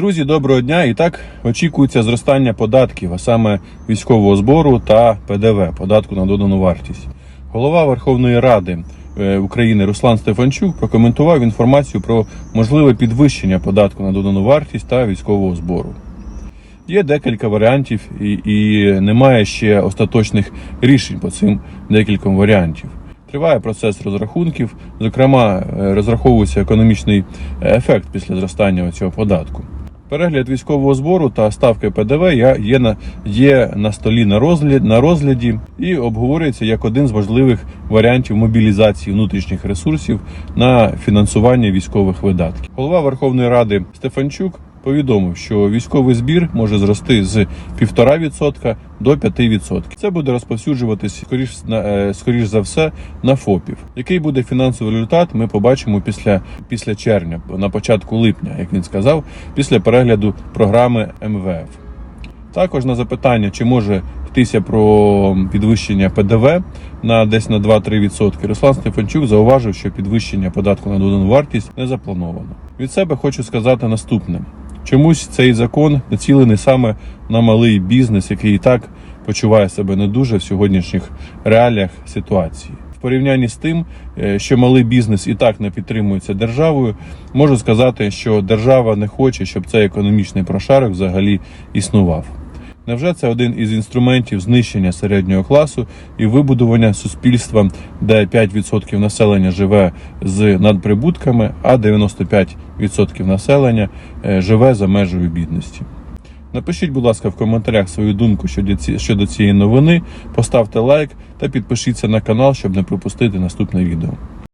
Друзі, доброго дня! І так очікується зростання податків, а саме військового збору та ПДВ податку на додану вартість. Голова Верховної Ради е, України Руслан Стефанчук прокоментував інформацію про можливе підвищення податку на додану вартість та військового збору. Є декілька варіантів, і, і немає ще остаточних рішень по цим декільком варіантів. Триває процес розрахунків, зокрема, е, розраховується економічний ефект після зростання цього податку. Перегляд військового збору та ставки ПДВ є на, є на столі на розгляд, на розгляді і обговорюється як один з важливих варіантів мобілізації внутрішніх ресурсів на фінансування військових видатків. Голова Верховної Ради Стефанчук повідомив, що військовий збір може зрости з 1,5% до 5%. Це буде розповсюджуватись скоріш, е, скоріш за все на ФОПів. Який буде фінансовий результат, ми побачимо після, після червня, на початку липня, як він сказав, після перегляду програми МВФ. Також на запитання, чи може йтися про підвищення ПДВ на десь на 2-3%, Руслан Стефанчук зауважив, що підвищення податку на додану вартість не заплановано. Від себе хочу сказати наступне: чомусь цей закон націлений саме на малий бізнес, який і так почуває себе не дуже в сьогоднішніх реаліях ситуації. В порівнянні з тим, е, що малий бізнес і так не підтримується державою, можу сказати, що держава не хоче, щоб цей економічний прошарок взагалі існував. Невже це один із інструментів знищення середнього класу і вибудування суспільства, де 5% населення живе з надприбутками, а 95% населення е, живе за межею бідності? Напишіть, будь ласка, в коментарях свою думку щодо ці- щодо цієї новини, поставте лайк та підпишіться на канал, щоб не пропустити наступне відео.